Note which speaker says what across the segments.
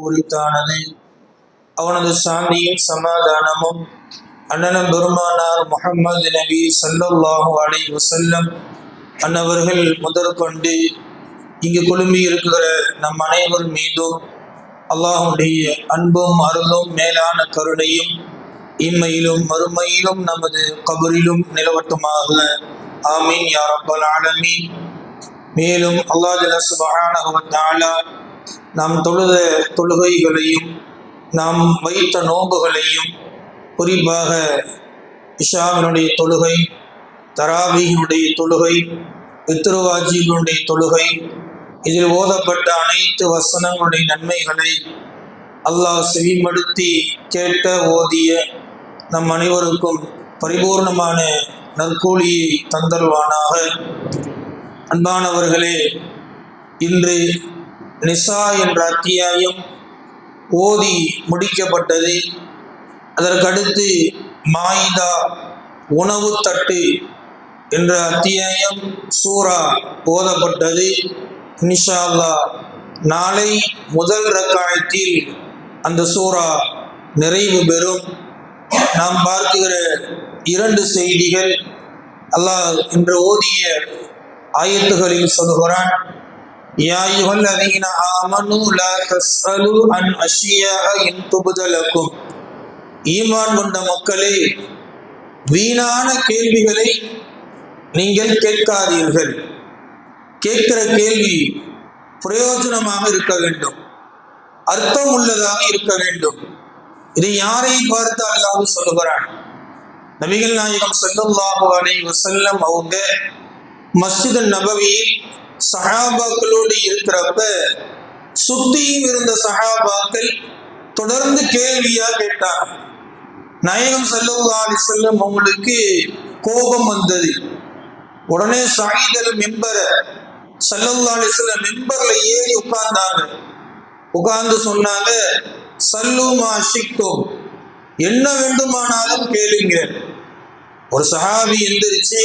Speaker 1: உரித்தானது அவனது சாந்தியும் சமாதானமும் அண்ணனம் பெருமானார் முகமது நபி ஸல்லல்லாஹு அலை வசல்லம் அன்னவர்கள் முதற்கொண்டு இங்கு குழும்பி இருக்கிற நம் அனைவர் மீதும் அல்லாஹுடைய அன்பும் அருளும் மேலான கருணையும் இம்மையிலும் மறுமையிலும் நமது கபரிலும் நிலவட்டுமாக. ஆமீன். யார் அப்பல் ஆலமீன். மேலும் அல்லாஹ் ஜல்ல வ தஆலா நாம் தொழுத தொழுகைகளையும் நாம் வைத்த நோன்புகளையும் குறிப்பாக இஷாவினுடைய தொழுகை தராபியினுடைய தொழுகை பித்ருவாஜிகளுடைய தொழுகை இதில் ஓதப்பட்ட அனைத்து வசனங்களுடைய நன்மைகளை அல்லாஹ் செவிமடுத்தி கேட்க ஓதிய நம் அனைவருக்கும் பரிபூர்ணமான நற்கூலியை தந்தருவானாக. அன்பானவர்களே இன்று நிசா என்ற அத்தியாயம் ஓதி முடிக்கப்பட்டது. அதற்கடுத்து மாயிதா உணவு தட்டு என்ற அத்தியாயம் சூரா ஓதப்பட்டது. இன்ஷா அல்லாஹ் நாளை முதல் ரக்காயத்தில் அந்த சூரா நிறைவு பெறும். நாம் பார்க்கிற இரண்டு செய்திகள் அல்லாஹ் இன்று ஓதிய ஆயத்துகளில் சொல்கிறான் يا أيها الذين آمنوا لا تسألوا عن أشياء إن تبد لكم ஈமான் கொண்ட மக்களே வீணான கேள்விகளை நீங்கள் கேட்காதீர்கள் கேட்கிற கேள்வி பிரயோஜனமாக இருக்க வேண்டும் அர்த்தம் உள்ளதாக இருக்க வேண்டும் இதை யாரை பார்த்து அல்லாஹ் சொல்லுகிறான் நபிகள் நாயகம் ஸல்லல்லாஹு அலைஹி வஸல்லம் அவங்க மஸ்ஜித் நபவியில் சஹாபாக்களோடு இருக்கிறப்ப சுத்தியும் இருந்த சஹாபாக்கள் தொடர்ந்து கேள்வியா கேட்டாங்க. நாயகம் ஸல்லல்லாஹு செல்லும் அவங்களுக்கு கோபம் வந்தது. உடனே சாயிதல் மெம்பர ஸல்லல்லாஹு செல்ல மெம்பர்ல ஏறி உட்கார்ந்தாங்க. உட்கார்ந்து சொன்னாங்க சல்லுமா ஷிக்டும் என்ன வேண்டுமானாலும் கேளுங்க ஒரு சஹாபி எந்திரிச்சு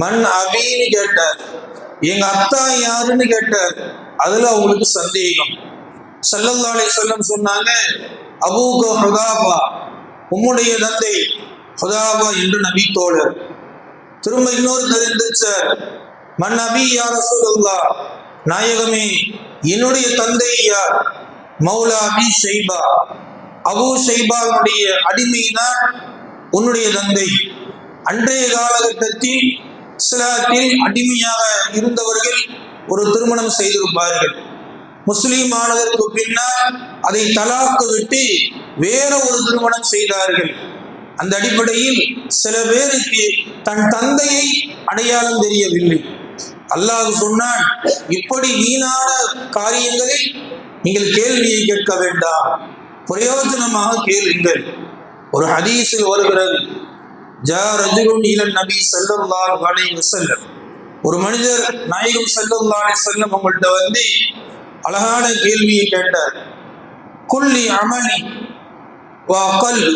Speaker 1: மண் அபின்னு கேட்டார். எங்க அத்தா யாருன்னு கேட்டார். அதுல அவங்களுக்கு சந்தேகம். ஸல்லல்லாஹு செல்லம் சொன்னாங்க அபூக ஹுதாபா உம்முடைய தந்தை ஹுதாபா என்று நபி தோழர். திரும்ப இன்னொரு தெரிந்திருச்சார் மன் நபி யார் சொல்லா நாயகமே என்னுடைய தந்தை யார்? மௌலா அபி ஷைபா. அபு ஷைபாவுடைய அடிமைதான் உன்னுடைய தந்தை. அன்றைய காலகட்டத்தில் இஸ்லாத்தில் அடிமையாக இருந்தவர்கள் ஒரு திருமணம் செய்திருப்பார்கள். முஸ்லீம் ஆனதற்கு பின்னால் அதை தலாக்கு விட்டு வேற ஒரு திருமணம் செய்தார்கள். அந்த அடிப்படையில் சில பேருக்கு தன் தந்தையை அடையாளம் தெரியவில்லை. அல்லாஹ் சொன்னான் இப்படி வீணான காரியங்களில் நீங்கள் கேள்வியை கேட்க வேண்டாம். பிரயோஜனமாக கேளுங்கள். ஒரு ஹதீஸில் வருகிறது ஜா ரஜுலுன் இலன் நபி ஸல்லல்லாஹு அலைஹி வஸல்லம். ஒரு மனிதர் நாயகம் ஸல்லல்லாஹு அலைஹி உங்கள்கிட்ட வந்து அழகான கேள்வியை கேட்டார். குல்லி அமலி வா கல்.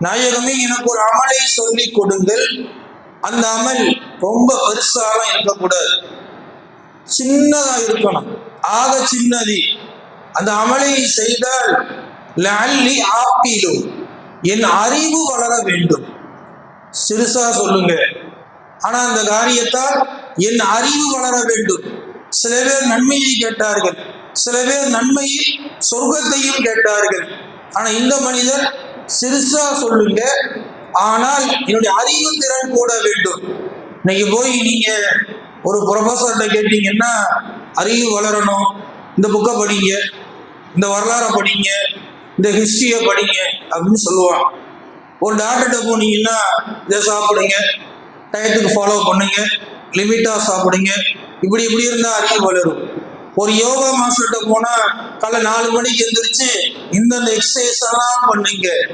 Speaker 1: நாயகமே எனக்கு ஒரு அமலை சொல்லி கொடுங்கள். அந்த அமல் ரொம்ப பெருசாக இருக்கக்கூடாது. சின்னதா இருக்கணும். ஆக சின்னதி. அந்த அமலை செய்தால் லல்லி ஆப்பிலு என் அறிவு வளர வேண்டும். சிறுசா சொல்லுங்க. ஆனா அந்த காரியத்தால் என் அறிவு வளர வேண்டும். சில பேர் நன்மையை கேட்டார்கள். சில பேர் நன்மையில் சொர்க்கத்தையும் கேட்டார்கள். ஆனா இந்த மனிதர் சிறுசா சொல்லுங்க. ஆனால் என்னுடைய அறிவு திறன் கூட வேண்டும். இன்னைக்கு போய் நீங்க ஒரு ப்ரொஃபஸர்கிட்ட கேட்டீங்கன்னா அறிவு வளரணும். இந்த புக்கை படிங்க. இந்த வரலாறை படிங்க. இந்த ஹிஸ்டரியை படிங்க. அப்படின்னு சொல்லுவான். ஒரு டாக்டர்கிட்ட போனீங்கன்னா இதை சாப்பிடுங்க. டயத்துக்கு ஃபாலோ பண்ணுங்க. லிமிட்டாக சாப்பிடுங்க. இப்படி இப்படி இருந்தால் அறிவு வளரும். ஒரு யோகா மாஸ்டர்கிட்ட போனால் காலை நாலு மணிக்கு எந்திரிச்சு இந்தந்த எக்ஸசைஸ் எல்லாம் பண்ணுங்க.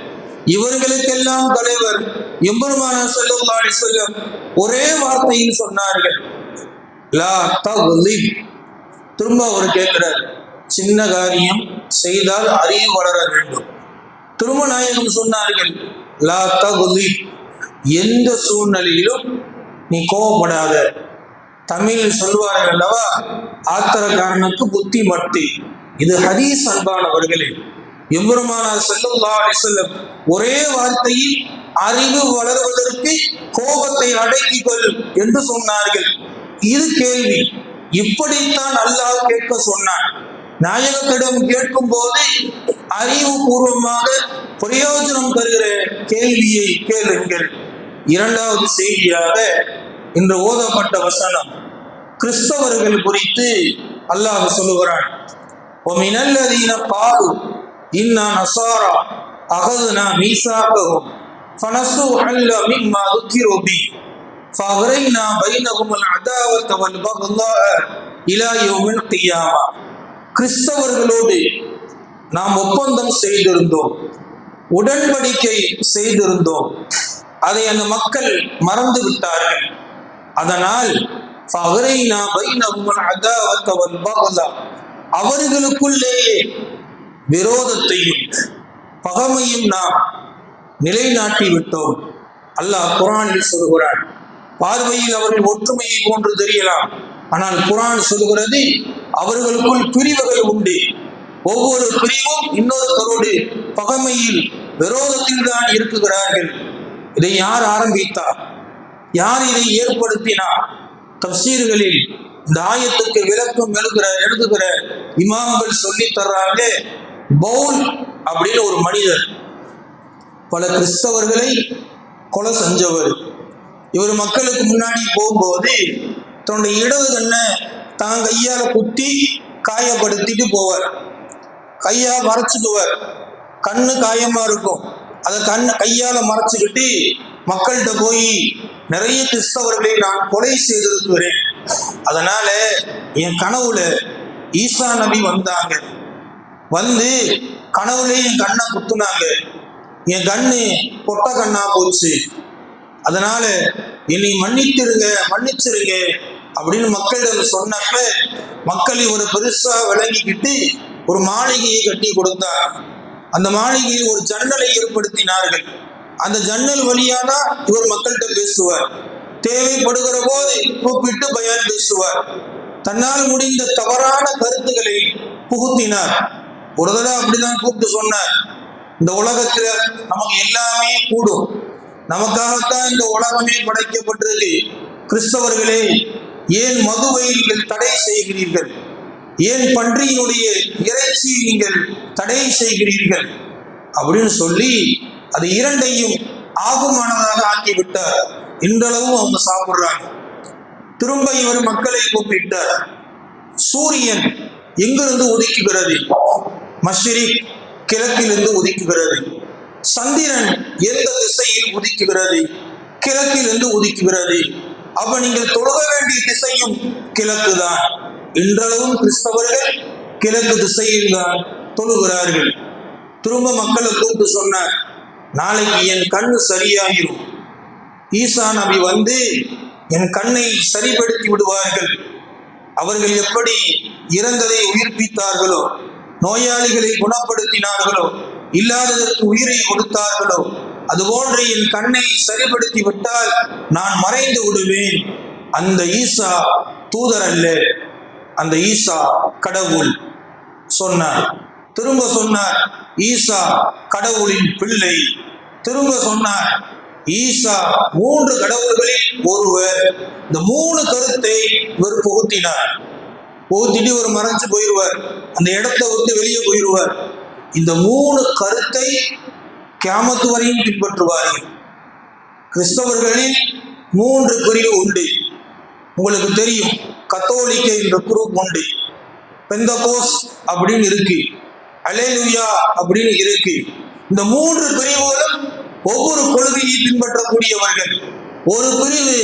Speaker 1: இவர்களுக்கெல்லாம் தலைவர் எம்பெருமான செல்லுல்லா செல்லம் ஒரே வார்த்தையில் சொன்னார்கள். லா தகுலிப். திரும்ப அவர் கேட்கிறார். சின்ன காரியம் செய்தால் அறிவு வளர வேண்டும். திருமநாயகம் சொன்னார்கள் லா தகுதி. எந்த சூழ்நிலையிலும் நீ கோவப்படாத. தமிழில் சொல்வார்கள் அல்லவா? ஆத்திரக்காரனுக்கு புத்தி மட்டி இது ஹதீஸ் அன்பானவர்களே. எம்பெருமானார் செல்லுல்லா அலைஹி ஒரே வார்த்தையில் அறிவு வளர்வதற்கு கோபத்தை அடக்கிக் கொள் என்று சொன்னார்கள். இது கேள்வி. இப்படித்தான் அல்லாஹ் கேட்க சொன்னான். நாயகத்திடம் கேட்கும் போது அறிவுபூர்வமாக பிரயோஜனம் தருகிற கேள்வியை கேளுங்கள் இரண்டாவது செய்தியாக இன்று ஓதப்பட்ட வசனம் கிறிஸ்தவர்கள் குறித்து அல்லாஹ் சொல்லுகிறான் ومن الذين قالوا إنا نصارى أخذنا ميثاقهم فنسوا حل مما ذكروا به فأغرينا بينهم العداوة والبغضاء إلى يوم القيامة கிறிஸ்தவர்களோடு நாம் ஒப்பந்தம் செய்திருந்தோம். உடன்படிக்கை செய்திருந்தோம். அதை அந்த மக்கள் மறந்து விட்டார்கள். அதனால் அவர்களுக்குள்ளேயே விரோதத்தையும் பகமையும் நாம் நிலைநாட்டி விட்டோம். அல்லாஹ் குரானில் சொல்கிறான் பார்வையில் அவர்கள் ஒற்றுமையை போன்று தெரியலாம். ஆனால் குரான் சொல்கிறது அவர்களுக்குள் பிரிவுகள் உண்டு. ஒவ்வொரு பிரிவும் இன்னொருத்தரோடு பகமையில் விரோதத்தில் தான் இருக்குகிறார்கள். இதை யார் ஆரம்பித்தார் யார் இதை ஏற்படுத்தினார் தப்சீர்களில் இந்த ஆயத்துக்கு விளக்கம் எழுதுகிற எழுதுகிற இமாம்கள் சொல்லி தர்றாங்க பவுல் அப்படின்னு ஒரு மனிதர். பல கிறிஸ்தவர்களை கொலை செஞ்சவர். இவர் மக்களுக்கு முன்னாடி போகும்போது தன்னுடைய இடது கண்ணை தான் கையால குத்தி காயப்படுத்திட்டு போவார். கையா மறைச்சிக்குவர் கண்ணு காயமா இருக்கும். அதை கண் கையால மறைச்சுக்கிட்டு மக்கள்கிட்ட போய் நிறைய கிறிஸ்தவர்களை நான் கொலை செய்திருக்கிறேன். அதனால என் கனவுல ஈசா நபி வந்தாங்க. வந்து கனவுல என் கண்ணை குத்துனாங்க. என் கண்ணு பொட்ட கண்ணா போச்சு. அதனால என்னை மன்னித்திருங்க மன்னிச்சிருங்க அப்படின்னு மக்களிடம் சொன்னப்ப மக்கள் இவரை பெருசா விளங்கிக்கிட்டு ஒரு மாளிகையை கட்டி கொடுத்தார். அந்த மாளிகையில் ஒரு ஜன்னலை ஏற்படுத்தினார்கள். அந்த ஜன்னல் வழியா தான் இவர் மக்கள்கிட்ட பேசுவார். தேவைப்படுகிற போது கூப்பிட்டு பயான் பேசுவார். தன்னால் முடிந்த தவறான கருத்துக்களை புகுத்தினார். ஒரு தடவை அப்படிதான் கூப்பிட்டு சொன்னார். இந்த உலகத்துல நமக்கு எல்லாமே கூடும். நமக்காகத்தான் இந்த உலகமே படைக்கப்பட்டிருக்கு. கிறிஸ்தவர்களே ஏன் மதுவை நீங்கள் தடை செய்கிறீர்கள்? ஏன் பன்றியினுடைய இறைச்சியை நீங்கள் தடை செய்கிறீர்கள்? அப்படின்னு சொல்லி அது இரண்டையும் ஆகுமானதாக ஆக்கிவிட்டார். இன்றளவும் அவங்க சாப்பிட்றாங்க. திரும்ப இவர் மக்களை கூப்பிட்டார். சூரியன் எங்கிருந்து உதிக்குகிறது? மஷ்ரி கிழக்கிலிருந்து உதிக்குகிறது. சந்திரன் எந்த திசையில் உதிக்குகிறது? கிழக்கிலிருந்து உதிக்குகிறது. அப்ப நீங்கள் தொழுக வேண்டிய திசையும் கிழக்கு தான் இன்றளவும் கிறிஸ்தவர்கள் கிழக்கு திசையில் தான் தொழுகிறார்கள். திரும்ப மக்களை கூப்பிட்டு சொன்னார் நாளைக்கு என் கண்ணு சரியாகிடும் ஈசா நபி வந்து என் கண்ணை சரிப்படுத்தி விடுவார்கள். அவர்கள் எப்படி இறந்ததை உயிர்ப்பித்தார்களோ நோயாளிகளை குணப்படுத்தினார்களோ இல்லாததற்கு உயிரை கொடுத்தார்களோ அதுபோன்று என் கண்ணை சரிப்படுத்தி விட்டால் நான் மறைந்து விடுவேன். அந்த ஈசா தூதர் அல்ல அந்த ஈசா கடவுள் சொன்னார். திரும்ப சொன்னார் ஈசா கடவுளின் பிள்ளை. திரும்ப சொன்னார் ஈசா மூன்று கடவுள்களில் ஒருவர். இந்த மூணு கருத்தை இவர் புகுத்தினார். புகுத்திட்டு இவர் மறைஞ்சு போயிடுவார் அந்த இடத்தை விட்டு வெளியே போயிடுவார் இந்த மூணு கருத்தை கேமத்து வரையும் பின்பற்றுவார்கள். கிறிஸ்தவர்களில் மூன்று பிரிவு உண்டு. உங்களுக்கு தெரியும். கத்தோலிக்க என்ற குரூப் உண்டு பெந்தகோஸ் அப்படின்னு இருக்கு. அலேலுயா அப்படின்னு இருக்கு. இந்த மூன்று பிரிவுகளும் ஒவ்வொரு கொள்கையை பின்பற்றக்கூடியவர்கள். ஒரு பிரிவு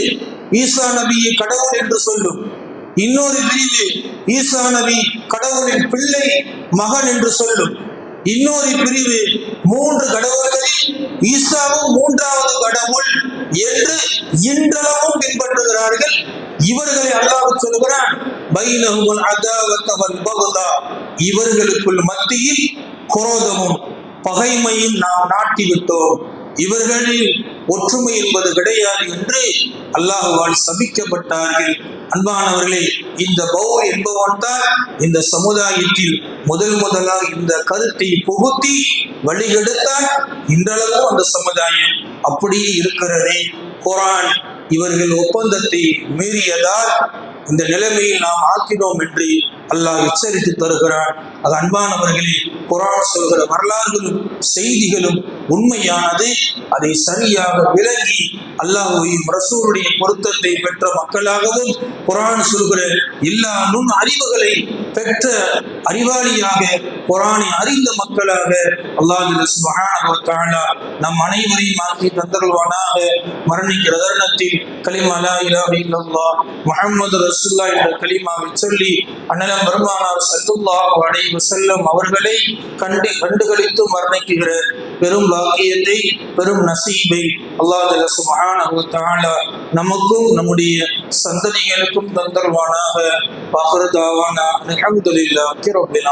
Speaker 1: ஈசா நபியை கடவுள் என்று சொல்லும். இன்னொரு பிரிவு ஈசா நபி கடவுளின் பிள்ளை மகன் என்று சொல்லும். இன்னொரு பிரிவு மூன்று கடவுள்களில் ஈசாவும் மூன்றாவது கடவுள் என்று இன்றளவும் பின்பற்றுகிறார்கள். இவர்களை அல்லாஹ் சொல்கிறான் பைனஹுல் அதாவத்த பகுதா. இவர்களுக்குள் மத்தியில் குரோதமும் பகைமையும் நாம் நாட்டிவிட்டோம். இவர்களில் ஒற்றுமை என்பது கிடையாது என்று அல்லாஹுவால் சபிக்கப்பட்டார்கள். அன்பானவர்களே இந்த பவுல் என்பவன் தான் இந்த சமுதாயத்தில் முதல் முதலாக இந்த கருத்தை புகுத்தி வழிகெடுத்தால் இன்றளவும் அந்த சமுதாயம் அப்படியே இருக்கிறதே. குரான் இவர்கள் ஒப்பந்தத்தை மீறியதால் இந்த நிலைமையில் நாம் ஆக்கினோம் என்று அல்லாஹ் எச்சரித்து தருகிறான். அது அன்பானவர்களே குரான் சொல்கிற வரலாறுகளும் செய்திகளும் உண்மையானது. அதை சரியாக விளங்கி அல்லாஹையும் ரசூருடைய பொருத்தத்தை பெற்ற மக்களாகவும் குரான் சொல்கிற எல்லா நுண் அறிவுகளை பெற்ற அறிவாளியாக குரானை அறிந்த மக்களாக அல்லாஹ் நம் அனைவரையும் ஆக்கி தந்தருவானாக மரணிக்கிற தருணத்தில் கலிமா லா இலாஹ இல்லல்லாஹ் என்ற கலிமாவை சொல்லி அண்ணலம் பெருமானார் ஸல்லல்லாஹு அலைஹி வஸல்லம் அவர்களை கண்டு கண்டுகளித்து மரணிக்குகிற பெரும் பாக்கியத்தை பெரும் நசீபை அல்லாஹ் சுபஹானஹு நமக்கும் நம்முடைய சந்ததிகளுக்கும் தந்தல்வானாக வாஹிரு தாவானா. அல்ஹம்துலில்லாஹி ரப்பில்